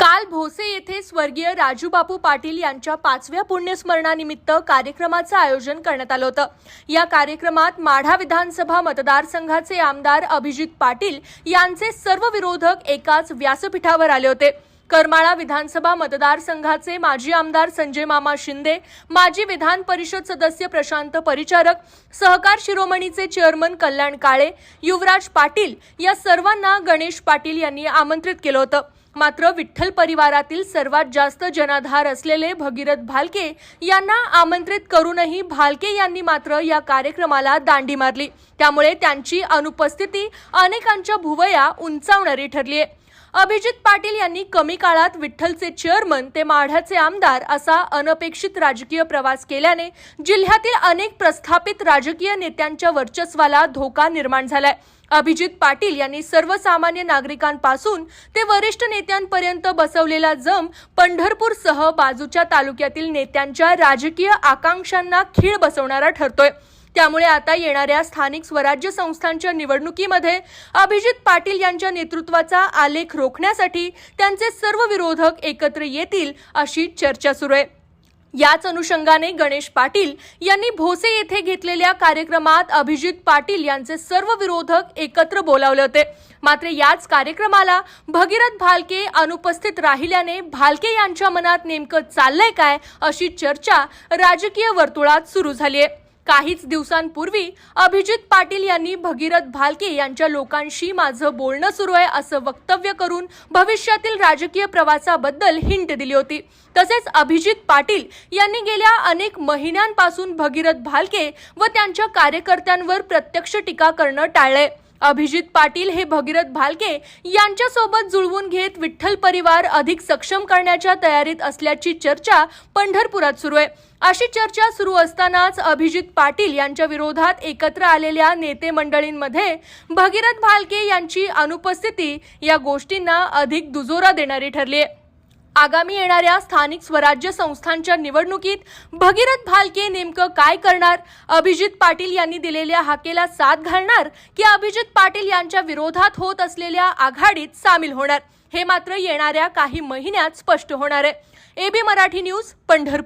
काल भोसे येथे स्वर्गीय राजूबापू पाटील यांच्या पाचव्या पुण्यस्मरणानिमित्त कार्यक्रमाचं आयोजन करण्यात आलं होतं. या कार्यक्रमात माढा विधानसभा मतदारसंघाचे आमदार अभिजित पाटील यांचे सर्व विरोधक एकाच व्यासपीठावर आले होते. करमाळा विधानसभा मतदारसंघाचे माजी आमदार संजय मामा शिंदे माजी विधान परिषद सदस्य प्रशांत परिचारक सहकार शिरोमणीचे चेअरमन कल्याण काळे युवराज पाटील या सर्वांना गणेश पाटील यांनी आमंत्रित केलं होतं. मात्र विठ्ठल परिवारातील सर्वात जास्त जनाधार असलेले भगीरथ भालके यांना आमंत्रित करूनही भालके यांनी मात्र या कार्यक्रमाला दांडी मारली. त्यामुळे त्यांची अनुपस्थिती अनेकांच्या भुवया उंचावणारी ठरली आहे. अभिजित पाटील यांनी कमी काळात विठ्ठलचे चेअरमन ते माढ्याचे आमदार असा अनपेक्षित राजकीय प्रवास केल्याने जिल्ह्यातील अनेक प्रस्थापित राजकीय नेत्यांच्या वर्चस्वाला धोका निर्माण झालाय. अभिजित पाटील यांनी सर्वसामान्य नागरिकांपासून ते वरिष्ठ नेत्यांपर्यंत बसवलेला जम पंढरपूरसह बाजूच्या तालुक्यातील नेत्यांच्या राजकीय आकांक्षांना खीळ बसवणारा ठरतोय. त्यामुळे आता येणाऱ्या स्थानिक स्वराज्य संस्थांच्या निवडणुकीमध्ये अभिजित पाटील यांच्या नेतृत्वाचा आलेख रोखण्यासाठी त्यांचे सर्व विरोधक एकत्र येतील अशी चर्चा सुरू आहे. याच अनुषंगाने गणेश पाटील यांनी भोसे येथे घेतलेल्या कार्यक्रमात अभिजित पाटील यांचे सर्व विरोधक एकत्र बोलावले होते. मात्र याच कार्यक्रमाला भगीरथ भालके अनुपस्थित राहिल्याने भालके यांच्या मनात नेमकं चाललंय काय अशी चर्चा राजकीय वर्तुळात सुरू झाली आहे. काहीच दिवसांपूर्वी अभिजित पाटील यांनी भगीरथ भालके यांच्या लोकांशी माझं बोलणं सुरू आहे असं वक्तव्य करून भविष्यातील राजकीय प्रवासाबद्दल हिंट दिली होती. तसेच अभिजित पाटील यांनी गेल्या अनेक महिन्यांपासून भगीरथ भालके व त्यांच्या कार्यकर्त्यांवर प्रत्यक्ष टीका करणं टाळलंय. अभिजित पाटील हे भगीरथ भालके यांच्यासोबत जुळवून घेत विठ्ठल परिवार अधिक सक्षम करण्याच्या तयारीत असल्याची चर्चा पंढरपुरात सुरू आहे. अशी चर्चा सुरू असतानाच अभिजित पाटील यांच्या विरोधात एकत्र आलेल्या नेते मंडळींमध्ये भगीरथ भालके यांची अनुपस्थिती या गोष्टींना अधिक दुजोरा देणारी ठरली आहे आगामी येणाऱ्या स्थानिक स्वराज्य संस्थांच्या निवडणुकीत भगीरथ भालके नेमकं काय करणार? अभिजित पाटील यांनी दिलेल्या हाकेला साथ घालणार की अभिजित पाटील यांच्या विरोधात होत असलेल्या आघाडीत सामील होणार? हे मात्र येणाऱ्या काही महिन्यात स्पष्ट होणार आहे. AB Marathi news Pandharpur.